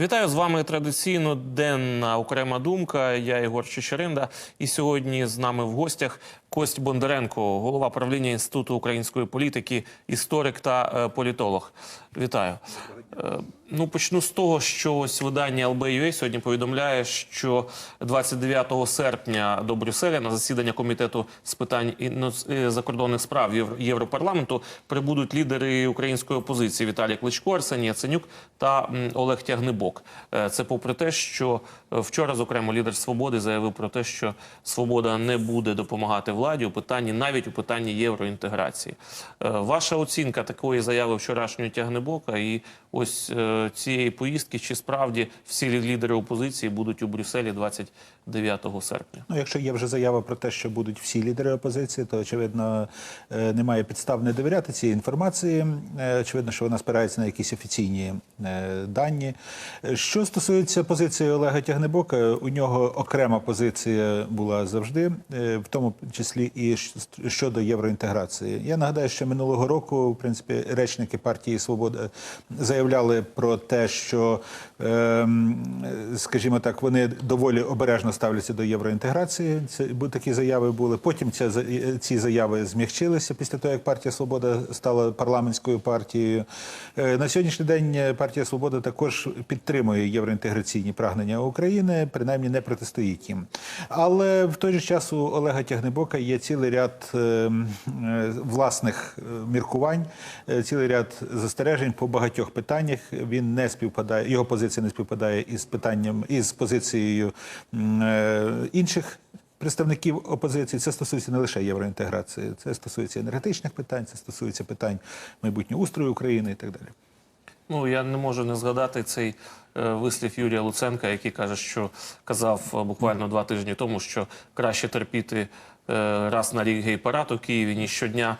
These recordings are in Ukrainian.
Вітаю з вами традиційно денна окрема думка. Я Ігор Чечеринда. І сьогодні з нами в гостях Кость Бондаренко, голова правління інституту української політики, історик та е, політолог. Вітаю. Ну почну з того, що ось видання LB.UA сьогодні повідомляє, що 29 серпня до Брюсселя на засідання комітету з питань іно- е, закордонних справ Євро- Європарламенту прибудуть лідери української опозиції Віталій Кличко, Арсеній Яценюк та Олег Тягнебок. Е, Це попри те, що е, вчора, зокрема, лідер свободи заявив про те, що свобода не буде допомагати владі у питанні, навіть у питанні євроінтеграції. Ваша оцінка такої заяви вчорашньої Тягнебока і ось цієї поїздки, чи справді всі лідери опозиції будуть у Брюсселі 29 серпня? Ну, якщо є вже заява про те, що будуть всі лідери опозиції, то очевидно е, немає підстав не довіряти цій інформації. Е, Очевидно, що вона спирається на якісь офіційні е, дані. Що стосується позиції Олега Тягнебока, у нього окрема позиція була завжди, в тому числі і щодо євроінтеграції. Я нагадаю, що минулого року, в принципі, речники партії Свобода заявляли про те, що, ем, скажімо так, вони доволі обережно ставляться до євроінтеграції. Це такі заяви були. Потім ця е, ці заяви змягчилися після того, як партія Свобода стала парламентською партією. Е, На сьогоднішній день партія Свобода також підтримує євроінтеграційні прагнення України, принаймні не протистоїть їм. Але в той же час у Олега Тягнебока є цілий ряд е, м, е, власних міркувань, цілий ряд застережень по багатьох питаннях. Він не співпадає, його позиція не співпадає із питанням із позицією е, інших. Представників опозиції це стосується не лише євроінтеграції, це стосується енергетичних питань, це стосується питань майбутнього устрою України і так далі. Ну я не можу не згадати цей е, вислів Юрія Луценка, який каже, що казав е, буквально два тижні тому, що краще терпіти е, раз на рік гей-парад у Києві, ніж щодня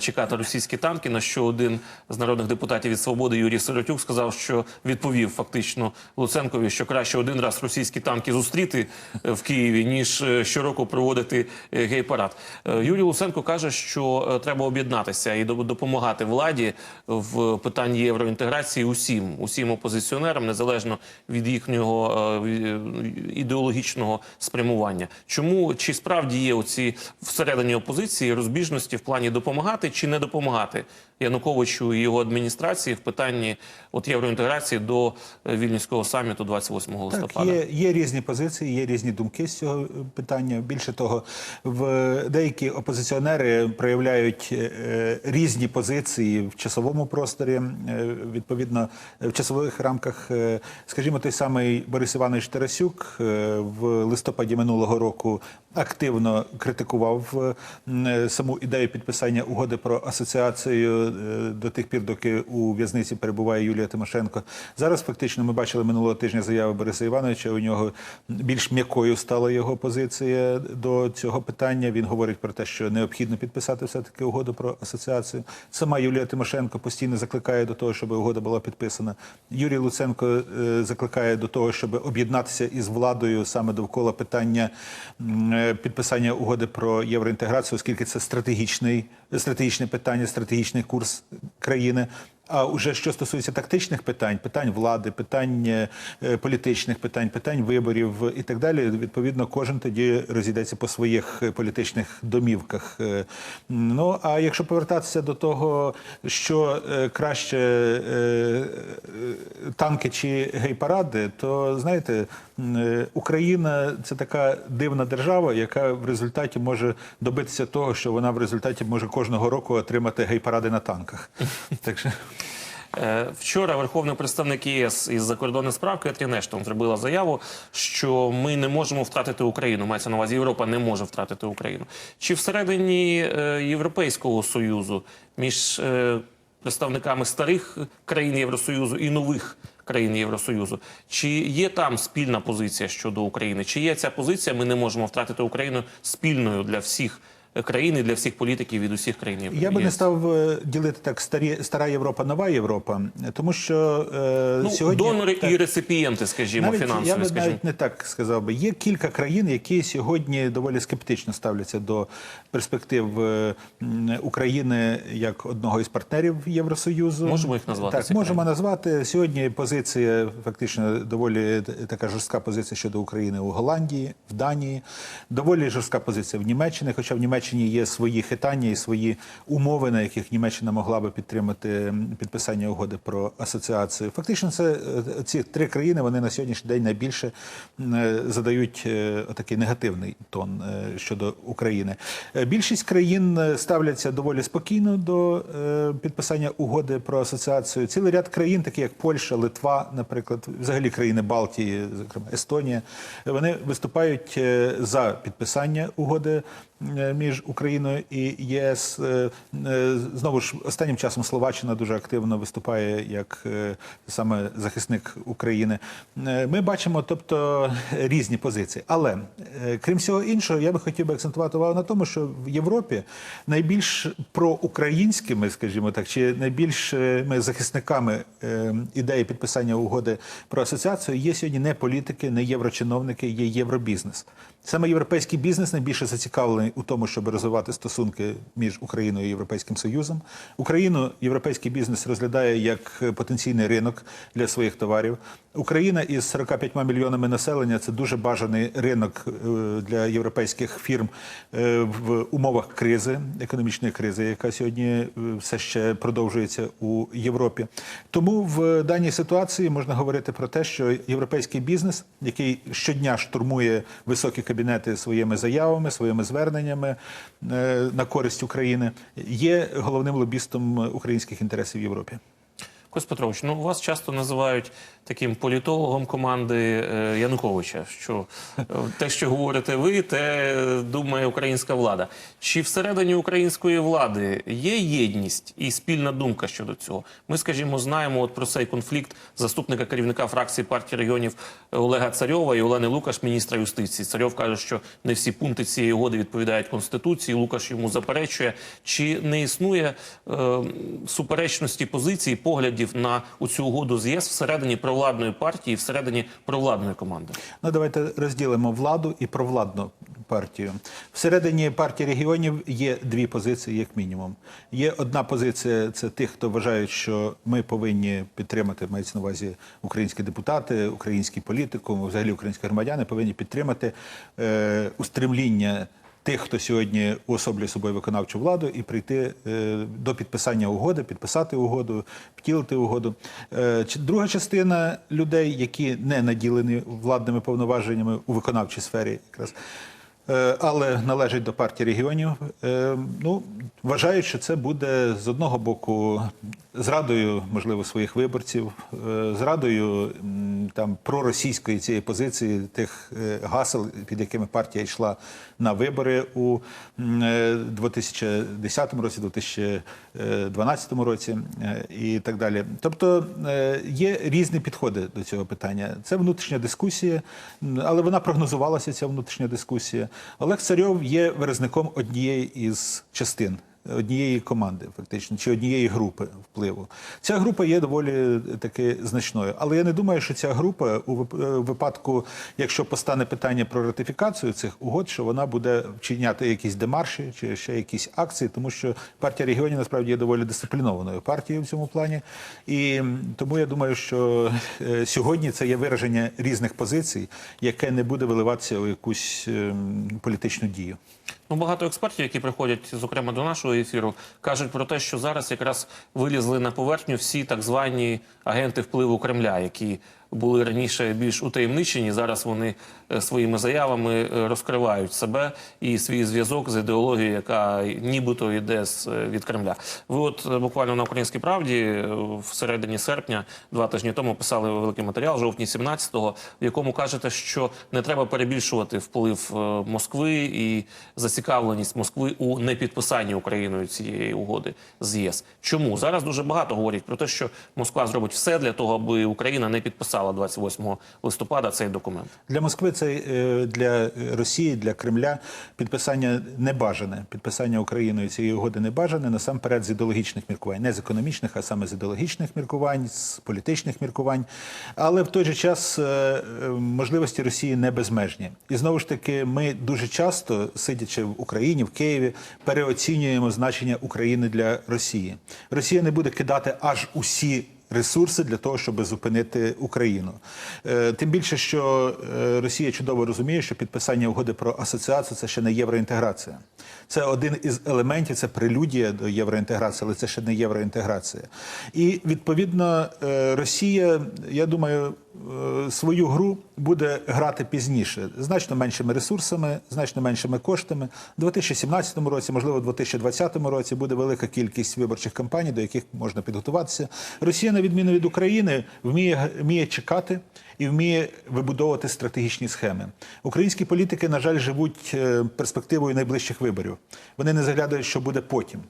чекати російські танки. На що один з народних депутатів від свободи Юрій Сиротюк сказав, що відповів фактично Луценкові, що краще один раз російські танки зустріти е, в Києві, ніж е, щороку проводити е, гей-парад. Е, Юрій Луценко каже, що е, треба об'єднатися і до- допомагати владі в питанні євроінтеграції усім, усім опозиціонерам, незалежно від їхнього е, ідеологічного спрямування. Чому чи справді є оці всередині опозиції розбіжності в плані допомагати чи не допомагати Януковичу і його адміністрації в питанні от євроінтеграції до е, вільнюського саміту 28 Так, листопада? є, є різні позиції, є різні думки з цього питання. Більше того, в деякі опозиціонери проявляють е, різні позиції в часовому просторі. Е, відповідно, в часових рамках, е, скажімо, той самий Борис Іванович Тарасюк е, в листопаді минулого року активно критикував е, саму ідею підписання угоди про асоціацію е, до тих пір, доки у в'язниці перебуває Юлія Тимошенко. Зараз фактично ми бачили минулого тижня заяви Бориса Івановича. У нього більш м'якою стала його позиція до цього питання. Він говорить про те, що необхідно підписати все таки угоду про асоціацію. Сама Юлія Тимошенко постійно закликає до того, щоб угода була підписана. Юрій Луценко е, закликає до того, щоб об'єднатися із владою саме довкола питання е, підписання угоди про євроінтеграцію, оскільки це стратегічний стратегічне питання, стратегічний курс країни. А уже що стосується тактичних питань, питань влади, питань е, політичних питань, питань виборів і так далі, відповідно, кожен тоді розійдеться по своїх е, політичних домівках. Е, Ну а якщо повертатися до того, що краще танки чи гей-паради, то знаєте, Україна це така дивна держава, яка в результаті може добитися того, що вона в результаті може кожного року отримати гей-паради на танках. Так що Вчора верховний представник ЄС із закордонних справ Кетрін Ештон зробила заяву, що ми не можемо втратити Україну. Мається на увазі, Європа не може втратити Україну. Чи всередині е, Європейського союзу між е, представниками старих країн Євросоюзу і нових країн Євросоюзу, чи є там спільна позиція щодо України? Чи є ця позиція? Ми не можемо втратити Україну спільною для всіх країн і для всіх політиків від усіх країн. Я би не став е, ділити так старі стара Європа, нова Європа, тому що е, ну, сьогодні донори так, і реципієнти, скажімо, навіть фінансові. я би скажімо. навіть не так сказав би. Є кілька країн, які сьогодні доволі скептично ставляться до перспектив е, України як одного із партнерів Євросоюзу. Можемо їх назвати, Так, можемо країни? назвати сьогодні. Позиція фактично доволі така жорстка позиція щодо України у Голландії, в Данії. Доволі жорстка позиція в Німеччині. Хоча в Німеччині є свої хитання і свої умови, на яких Німеччина могла би підтримати підписання угоди про асоціацію. Фактично, це е, ці три країни вони на сьогоднішній день найбільше е, задають е, отакий негативний тон щодо України. Більшість країн ставляться доволі спокійно до підписання угоди про асоціацію. Цілий ряд країн, такі як Польща, Литва, наприклад, взагалі країни Балтії, зокрема Естонія, вони виступають за підписання угоди між Україною і ЄС. Е, е, Знову ж останнім часом Словаччина дуже активно виступає як е, саме захисник України. Е, Ми бачимо, тобто різні позиції. Але е, крім всього іншого, я би хотів би акцентувати увагу на тому, що в Європі найбільш проукраїнськими, скажімо так, чи найбільшими захисниками е, ідеї підписання угоди про асоціацію є сьогодні не політики, не єврочиновники, є євробізнес. Саме європейський бізнес найбільше зацікавлений у тому, щоб розвивати стосунки між Україною і Європейським Союзом. Україну європейський бізнес розглядає як потенційний ринок для своїх товарів. Україна із 45 мільйонами населення це дуже бажаний ринок е, для європейських фірм е, в умовах кризи, економічної кризи, яка сьогодні е, все ще продовжується у Європі. Тому в даній ситуації можна говорити про те, що європейський бізнес, який щодня штурмує високі кабінети своїми заявами, своїми зверненнями е, на користь України, є головним лобістом українських інтересів в Європі. Кость Петрович, ну вас часто називають таким політологом команди е, Януковича. Що е, те, що говорите ви, те думає українська влада. Чи всередині української влади є єдність і спільна думка щодо цього? Ми, скажімо, знаємо от про цей конфлікт заступника керівника фракції партії регіонів Олега Царьова і Олени Лукаш, міністра юстиції. Царьов каже, що не всі пункти цієї угоди відповідають конституції. Лукаш йому заперечує. Чи не існує е, суперечності позицій, поглядів на цю угоду з ЄС всередині провладної партії, всередині провладної команди? Ну, давайте розділимо владу і провладну партію. Всередині партії регіонів є дві позиції, як мінімум. Є одна позиція це тих, хто вважають, що ми повинні підтримати, мається на увазі українські депутати, український політикум, взагалі українські громадяни повинні підтримати е, устремління. Тих, хто сьогодні уособлює собою виконавчу владу, і прийти е, до підписання угоди, підписати угоду, втілити угоду. Е, друга частина людей, які не наділені владними повноваженнями у виконавчій сфері, якраз. Е, Але належать до партії регіонів, е, ну вважають, що це буде з одного боку зрадою, можливо, своїх виборців, е, зрадою там проросійської цієї позиції, тих гасел, під якими партія йшла на вибори у м, е, 2010 році, 2012 році і так далі. Тобто є різні підходи до цього питання. Це внутрішня дискусія, але вона прогнозувалася, ця внутрішня дискусія. Олег Царьов є виразником однієї із частин однієї команди, фактично, чи однієї групи впливу. Ця група є доволі таки значною. Але я не думаю, що ця група у е, випадку, якщо постане питання про ратифікацію цих угод, що вона буде вчиняти якісь демарші чи ще якісь акції, тому що партія регіонів насправді є доволі дисциплінованою партією в цьому плані. І тому я думаю, що е, сьогодні це є вираження різних позицій, яке не буде виливатися у якусь ем, політичну дію. Ну, багато експертів, які приходять, зокрема до нашого ефіру, кажуть про те, що зараз якраз вилізли на поверхню всі так звані агенти впливу Кремля, які були раніше більш утаємничені. Зараз вони е, своїми заявами е, розкривають себе і свій зв'язок з ідеологією, яка нібито йде е, від Кремля. Ви от буквально на українській правді в середині серпня, два тижні тому, писали великий матеріал, жовтні 17-го, в якому кажете, що не треба перебільшувати вплив Москви і зацікавленість Москви у непідписанні Україною цієї угоди з ЄС. Чому зараз дуже багато говорять про те, що Москва зробить все для того, аби Україна не підписала підписала 28 листопада цей документ. Для Москви це е, для Росії, для Кремля підписання небажане. Підписання Україною цієї угоди небажане насамперед з ідеологічних міркувань, не з економічних, а саме з ідеологічних міркувань, з політичних міркувань. Але в той же час е, е, можливості Росії не безмежні. І знову ж таки, ми дуже часто, сидячи в Україні, в Києві, переоцінюємо значення України для Росії. Росія не буде кидати аж усі ресурси для того, щоб зупинити Україну. Е, Тим більше, що е, Росія чудово розуміє, що підписання угоди про асоціацію це ще не євроінтеграція. Це один із елементів, це прелюдія до євроінтеграції, але це ще не євроінтеграція. І відповідно е, Росія, я думаю, е, свою гру буде грати пізніше, значно меншими ресурсами, значно меншими коштами. У 2017 році, можливо, у 2020 році буде велика кількість виборчих кампаній, до яких можна підготуватися. Росія, на відміну від України, вміє, вміє чекати і вміє вибудовувати стратегічні схеми. Українські політики, на жаль, живуть е, перспективою найближчих виборів. Вони не заглядають, що буде потім.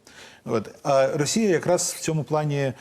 От. А Росія якраз в цьому плані е,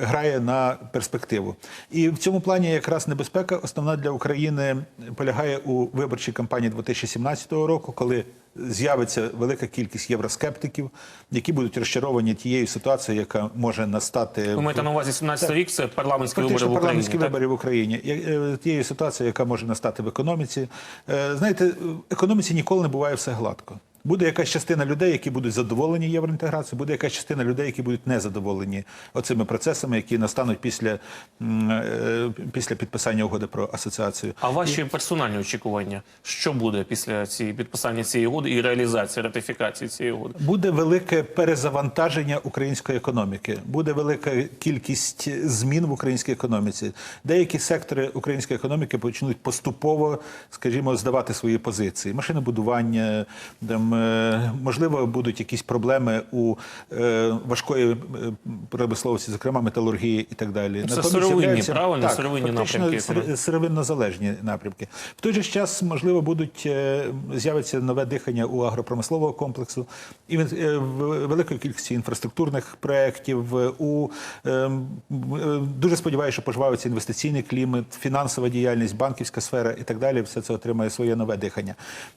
грає на перспективу. І в цьому плані якраз небезпека основна для України полягає у виборчій кампанії 2017 року, коли з'явиться велика кількість євроскептиків, які будуть розчаровані тією ситуацією, яка може настати Ви маєте на увазі 17 рік, це парламентські вибори в Україні. парламентські вибори в Україні. Е, Тією ситуацією, яка може настати в економіці. Е, Знаєте, в економіці ніколи не буває все гладко. Буде якась частина людей, які будуть задоволені євроінтеграцією, буде якась частина людей, які будуть незадоволені оцими процесами, які настануть після, е, після підписання угоди про асоціацію. А ваші персональні очікування, що буде після цієї підписання цієї угоди і реалізації ратифікації цієї угоди? Буде велике перезавантаження української економіки, буде велика кількість змін в українській економіці. Деякі сектори української економіки почнуть поступово, скажімо, здавати свої позиції. Машинобудування, там, можливо, будуть якісь проблеми у е, важкої е, промисловості, зокрема металургії і так далі. Це Натомість сировинні, правильно? Так, Сировинні фактично, напрямки сировинно-залежні напрямки. В той же час, можливо, будуть е, з'явиться нове дихання у агропромислового комплексу і в- е, великої кількості інфраструктурних проєктів. е, У е, е, дуже сподіваюся, що пожвавиться інвестиційний клімат, фінансова діяльність, банківська сфера і так далі. Все це отримає своє нове дихання.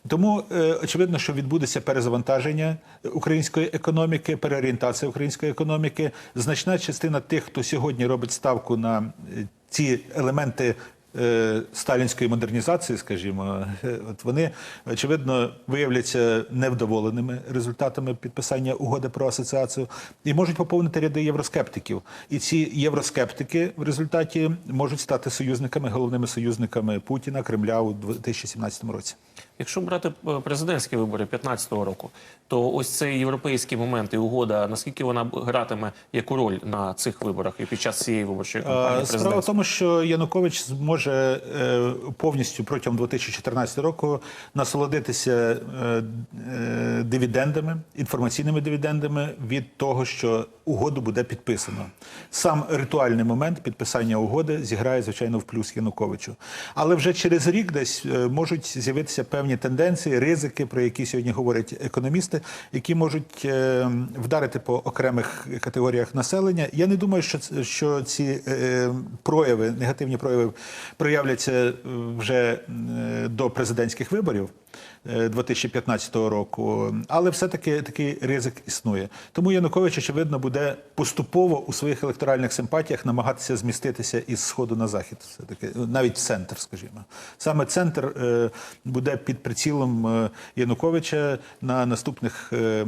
Тому е, очевидно, що відбудеться перезавантаження української економіки, переорієнтація української економіки. Значна частина тих, хто сьогодні робить ставку на е, ці елементи е, сталінської модернізації, скажімо, е, от вони очевидно виявляться невдоволеними результатами підписання угоди про асоціацію і можуть поповнити ряди євроскептиків. І ці євроскептики в результаті можуть стати союзниками, головними союзниками Путіна, Кремля у 2017 році. Якщо брати е, президентські вибори 15-го року, то ось цей європейський момент і угода, наскільки вона гратиме яку роль на цих виборах і під час цієї виборчої кампанії Е, Справа в тому, що Янукович зможе е, повністю протягом 2014 року насолодитися дивідендами, інформаційними дивідендами від того, що угоду буде підписано. Сам ритуальний момент підписання угоди зіграє, звичайно, в плюс Януковичу. Але вже через рік десь можуть з'явитися певні тенденції, ризики, про які сьогодні говорять економісти, які можуть е, вдарити по окремих категоріях населення. Я не думаю, що, що ці е, прояви, негативні прояви проявляться е, вже е, до президентських виборів. Е, 2015 року, але все-таки такий ризик існує. Тому Янукович, очевидно, буде поступово у своїх електоральних симпатіях намагатися зміститися із сходу на захід, все-таки навіть в центр, скажімо. Саме центр е, буде під прицілом е, Януковича на наступних е,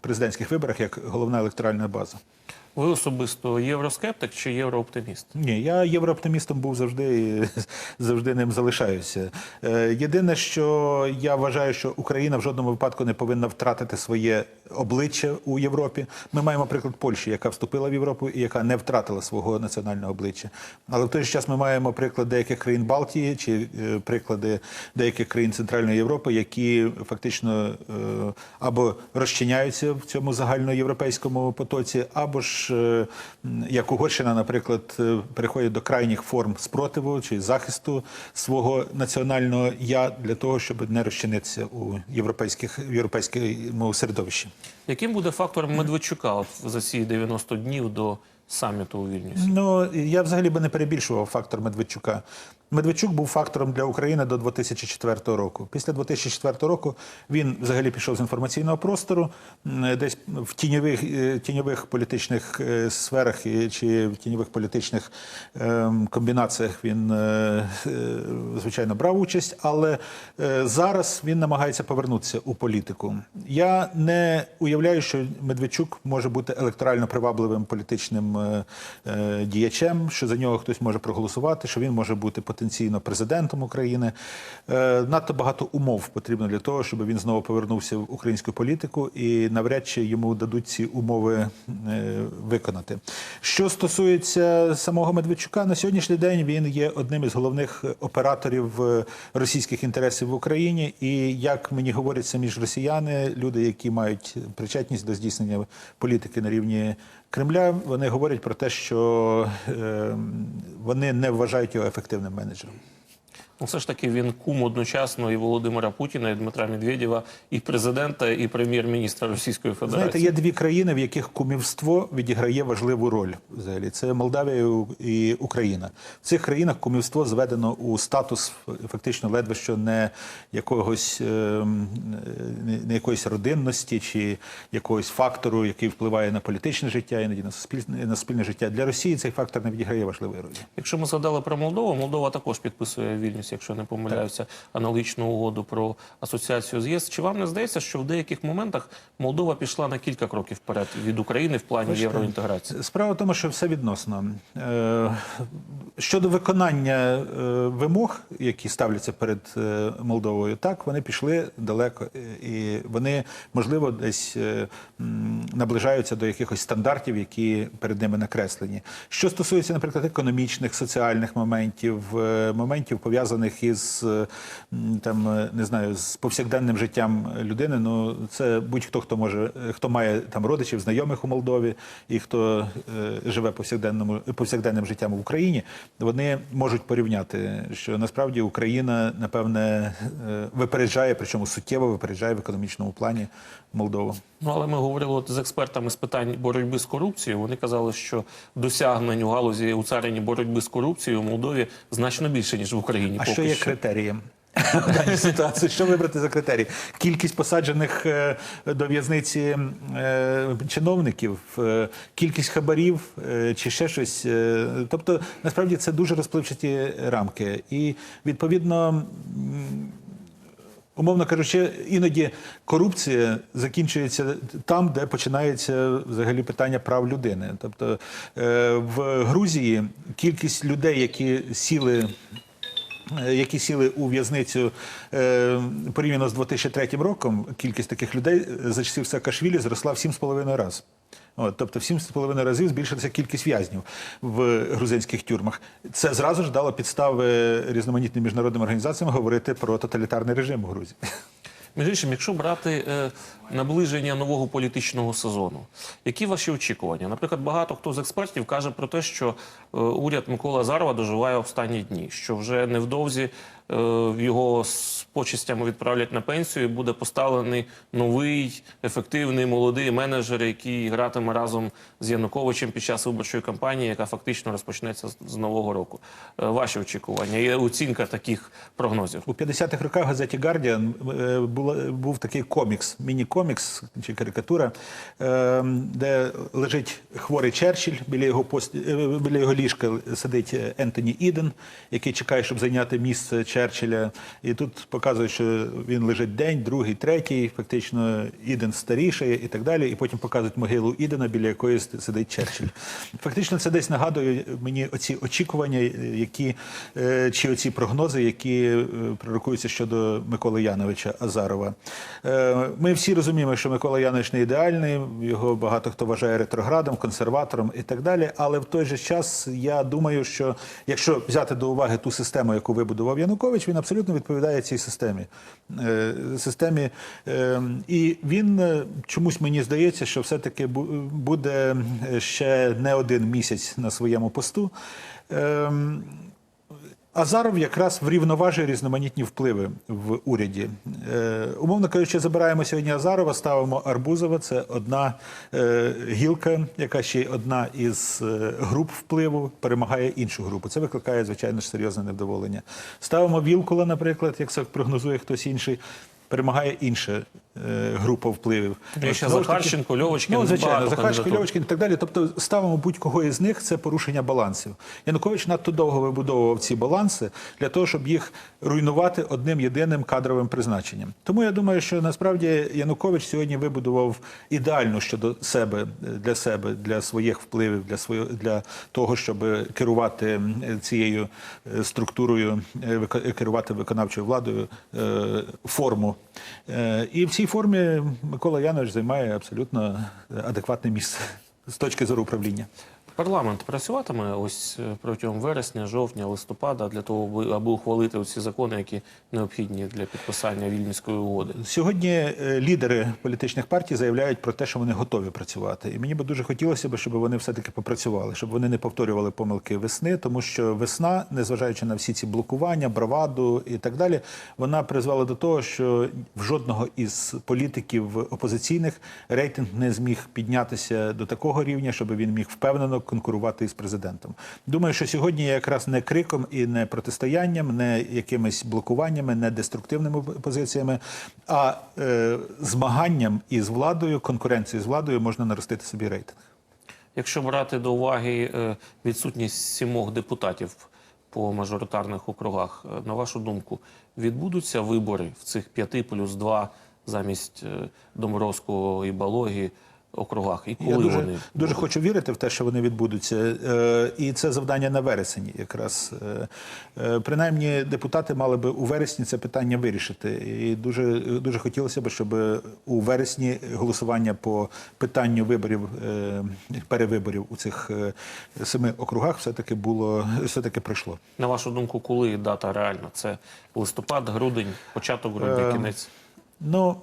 президентських виборах як головна електоральна база. Ви особисто євроскептик чи єврооптиміст? Ні, я єврооптимістом був завжди і завжди ним залишаюся. Е, Єдине, що я вважаю, що Україна в жодному випадку не повинна втратити своє обличчя у Європі. Ми маємо приклад Польщі, яка вступила в Європу і яка не втратила свого національного обличчя. Але в той же час ми маємо приклад деяких країн Балтії чи е, приклади деяких країн Центральної Європи, які фактично е, або розчиняються в цьому загальноєвропейському потоці, або ж е, як Угорщина, наприклад, е, переходять до крайніх форм спротиву чи захисту свого національного я для того, щоб не розчинитися у європейських в європейському середовищі. Яким буде фактор Медведчука от за ці 90 днів до саміту у Вільнюсі? Ну я взагалі би не перебільшував фактор Медведчука. Медведчук був фактором для України до 2004 року. Після 2004 року він взагалі пішов з інформаційного простору, десь в тіньових, е, тіньових політичних е, сферах чи в тіньових політичних ем, комбінаціях він, е, е, звичайно, брав участь, але е, зараз він намагається повернутися у політику. Я не уявляю, що Медведчук може бути електорально привабливим політичним е, е, діячем, що за нього хтось може проголосувати, що він може бути потенційно президентом України. Е, Надто багато умов потрібно для того, щоб він знову повернувся в українську політику, і навряд чи йому дадуть ці умови е, виконати. Що стосується самого Медведчука, на сьогоднішній день він є одним із головних операторів е, російських інтересів в Україні. І як мені говорять самі ж росіяни, люди, які мають причетність до здійснення політики на рівні Кремля, вони говорять про те, що е, вони не вважають його ефективним менеджером. Ну, все ж таки він кум одночасно і Володимира Путіна, і Дмитра Медведєва, і президента, і прем'єр-міністра Російської Федерації. Знаєте, є дві країни, в яких кумівство відіграє важливу роль. Взагалі, це Молдавія і Україна. В цих країнах кумівство зведено у статус фактично ледве що не якогось ем, не- якоїсь родинності чи якогось фактору, який впливає на політичне життя, іноді на суспільне на спільне життя. Для Росії цей фактор не відіграє важливої ролі. Якщо ми згадали про Молдову, Молдова також підписує в Вільнюсі, якщо не помиляюся, аналогічну угоду про асоціацію з ЄС. Чи вам не здається, що в деяких моментах Молдова пішла на кілька кроків вперед від України в плані євроінтеграції? Справа в тому, що все відносно. Е, Щодо виконання е, вимог, які ставляться перед е, Молдовою, так вони пішли далеко, е, і вони можливо десь е, наближаються до якихось стандартів, які перед ними накреслені. Що стосується, наприклад, економічних, соціальних моментів, е, моментів пов'язаних із е, там е, не знаю з повсякденним життям людини, ну це будь-хто хто може, е, хто має там родичів, знайомих у Молдові, і хто е, живе повсякденному повсякденним життям в Україні, вони можуть порівняти, що насправді Україна напевне випереджає, причому суттєво випереджає в економічному плані Молдову. Ну але ми говорили от з експертами з питань боротьби з корупцією. Вони казали, що досягнень у галузі у царині боротьби з корупцією у Молдові значно більше ніж в Україні. Поки що є критерієм? В даній ситуації, що вибрати за критерії? Кількість посаджених е, до в'язниці е, чиновників, е, кількість хабарів чи ще щось. Тобто, насправді це дуже розпливчаті рамки. І відповідно. Умовно кажучи, іноді корупція закінчується там, де починається взагалі питання прав людини. Тобто в Грузії кількість людей, які сіли які сіли у в'язницю е, порівняно з 2003 роком, кількість таких людей е, за часів Саакашвілі зросла в 7,5 разів. От, тобто в 7,5 разів збільшилася кількість в'язнів в грузинських тюрмах. Це зразу ж дало підстави різноманітним міжнародним організаціям говорити про тоталітарний режим у Грузії. Між іншим, якщо брати е, наближення нового політичного сезону, які ваші очікування? Наприклад, багато хто з експертів каже про те, що е, уряд Микола Азарова доживає останні дні, що вже невдовзі е, його почистями відправлять на пенсію, і буде поставлений новий ефективний молодий менеджер, який гратиме разом з Януковичем під час виборчої кампанії, яка фактично розпочнеться з- нового року. Е, ваші очікування? Є оцінка таких прогнозів? У 50-х роках газеті Guardian е, був такий комікс, міні-комікс чи карикатура, е, де лежить хворий Черчилль, біля його, пост... біля його ліжка сидить Ентоні Іден, який чекає, щоб зайняти місце Черчилля. І тут показують, що він лежить день, другий, третій, фактично Іден старішає і так далі. І потім показують могилу Ідена, біля якої сидить Черчилль. Фактично, це десь нагадує мені оці очікування, які е, чи оці прогнози, які е, пророкуються щодо Миколи Яновича Азарова. Е, Ми всі розуміємо, що Микола Янович не ідеальний, його багато хто вважає ретроградом, консерватором і так далі. Але в той же час я думаю, що якщо взяти до уваги ту систему, яку вибудував Янукович, він абсолютно відповідає цій системі. Е, системі. Е, І він е, чомусь мені здається, що все-таки бу- буде ще не один місяць на своєму посту. Азаров якраз врівноважує різноманітні впливи в уряді. Е, умовно кажучи, забираємо сьогодні Азарова, ставимо Арбузова. Це одна е, гілка, яка ще й одна із е, груп впливу перемагає іншу групу. Це викликає, звичайно ж, серйозне невдоволення. Ставимо Вілкула, наприклад, як це прогнозує хтось інший. Перемагає інша група впливів. Ж таки- Захарченко, Льовочкін, Ну, звичайно, Захарченко. Льовочкін і так далі. Тобто ставимо будь-кого із них це порушення балансів. Янукович надто довго вибудовував ці баланси для того, щоб їх руйнувати одним єдиним кадровим призначенням. Тому я думаю, що насправді Янукович сьогодні вибудував ідеально щодо себе для себе, для своїх впливів, для своє, для того, щоб керувати цією е, структурою, е, керувати виконавчою владою е, форму. Е, І в цій формі Микола Янович займає абсолютно адекватне місце з точки зору управління. Парламент працюватиме ось е, протягом вересня, жовтня, листопада для того, аби- ухвалити ці закони, які необхідні для підписання вільнівської угоди. Сьогодні е, лідери політичних партій заявляють про те, що вони готові працювати. І мені би дуже хотілося б, щоб вони все-таки попрацювали, щоб вони не повторювали помилки весни, тому що весна, незважаючи на всі ці блокування, браваду і так далі, вона призвела до того, що в жодного із політиків опозиційних рейтинг не зміг піднятися до такого рівня, щоб він міг впевнено конкурувати із президентом. Думаю, що сьогодні є якраз не криком і не протистоянням, не якимись блокуваннями, не деструктивними позиціями, а е, змаганням із владою, конкуренцією з владою можна наростити собі рейтинг. Якщо брати до уваги е, відсутність сімох депутатів по мажоритарних округах, е, на вашу думку, відбудуться вибори в цих п'яти плюс два замість е, Доморозького і Балогі округах? І коли Я дуже, вони дуже хочу вірити в те, що вони відбудуться. Е, і це завдання на вересень якраз. Е, е, принаймні, депутати мали би у вересні це питання вирішити. І дуже, дуже хотілося б, щоб у вересні голосування по питанню виборів, перевиборів у цих семи округах все-таки було, все-таки пройшло. На вашу думку, коли дата реальна? Це листопад, грудень, початок грудня, Е, кінець? Ну,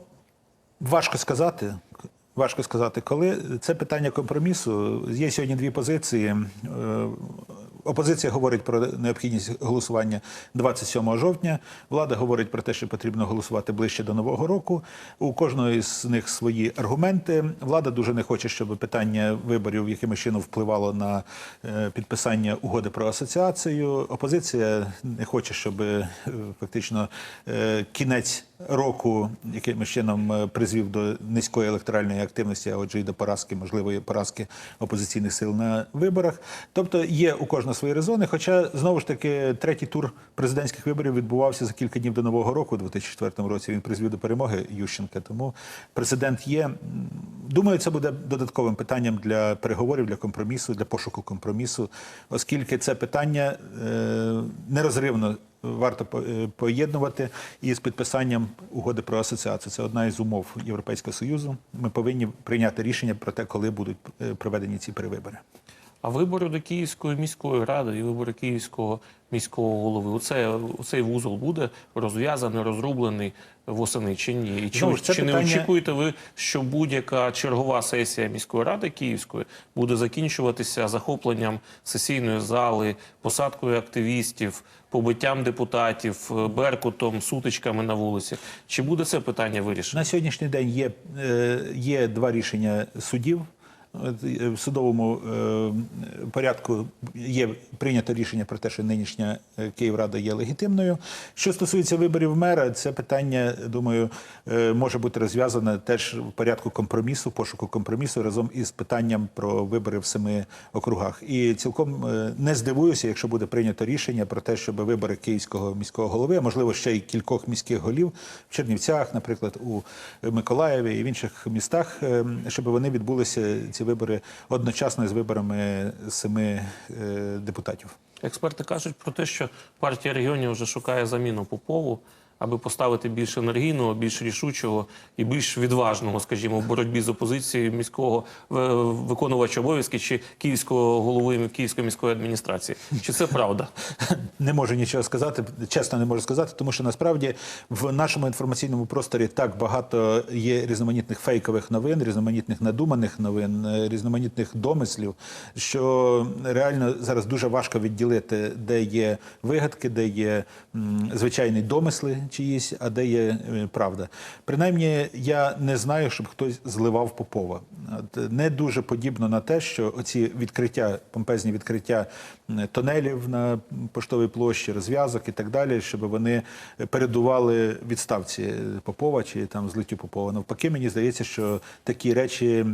важко сказати. Важко сказати, коли це питання компромісу. Є сьогодні дві позиції. Опозиція говорить про необхідність голосування 27 жовтня. Влада говорить про те, що потрібно голосувати ближче до нового року. У кожної з них свої аргументи. Влада дуже не хоче, щоб питання виборів якимось чином впливало на е, підписання угоди про асоціацію. Опозиція не хоче, щоб е, фактично е, кінець року якимось чином призвів до низької електоральної активності, а отже, і до поразки, можливої поразки опозиційних сил на виборах. Тобто є у кожного свої резони. Хоча знову ж таки третій тур президентських виборів відбувався за кілька днів до нового року, у 2004 році. Він призвів до перемоги Ющенка. Тому президент є. Думаю, це буде додатковим питанням для переговорів, для компромісу, для пошуку компромісу, оскільки це питання е, нерозривно варто е, поєднувати із підписанням угоди про асоціацію. Це одна із умов Європейського союзу. Ми повинні прийняти рішення про те, коли будуть е, проведені ці перевибори. А вибори до Київської міської ради і вибори Київського міського голови. Оце, оцей вузол буде розв'язаний, розрублений восени чи ні? І чи, це чи не очікуєте ви, що будь-яка чергова сесія міської ради Київської буде закінчуватися захопленням сесійної зали, посадкою активістів, побиттям депутатів, е, беркутом, сутичками на вулиці? Чи буде це питання вирішено? На сьогоднішній день є, е, є два рішення судів. Е, В судовому е, порядку є прийнято рішення про те, що нинішня е, Київрада є легітимною. Що стосується виборів мера, це питання, думаю, може бути розв'язане теж в порядку компромісу, пошуку компромісу разом із питанням про вибори в семи округах. І цілком не здивуюся, якщо буде прийнято рішення про те, щоб вибори київського міського голови, а можливо ще й кількох міських голів в Чернівцях, наприклад, у Миколаєві і в інших містах, щоб вони відбулися ці вибори одночасно з виборами семи е, депутатів. Експерти кажуть про те, що партія регіонів вже шукає заміну Попову. Аби поставити більш енергійного, більш рішучого і більш відважного, скажімо, в боротьбі з опозицією міського виконувача обов'язки чи київського голови Київської міської адміністрації. Чи це правда? Не можу нічого сказати, чесно не можу сказати, тому що насправді в нашому інформаційному просторі так багато є різноманітних фейкових новин, різноманітних надуманих новин, е, різноманітних домислів, що реально зараз дуже важко відділити, де є вигадки, де є звичайні домисли чиїсь, а де є е, правда. Принаймні, я не знаю, щоб хтось зливав Попова. Не дуже подібно на те, що оці відкриття, помпезні відкриття тонелів на поштовій площі, розв'язок і так далі, щоб вони передували відставці Попова чи там злиттю Попова. Навпаки, мені здається, що такі речі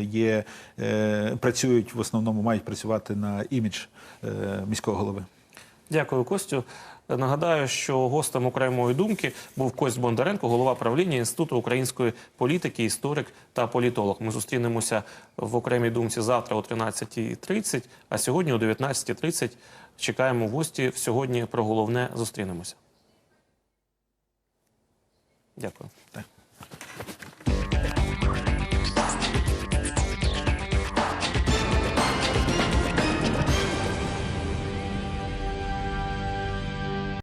є, е, працюють в основному, мають працювати на імідж е, міського голови. Дякую, Костю. Нагадаю, що гостем окремої думки був Кость Бондаренко, голова правління Інституту української політики, історик та політолог. Ми зустрінемося в окремій думці завтра о 13.30, а сьогодні о 19.30 чекаємо в гості. Сьогодні про головне зустрінемося. Дякую.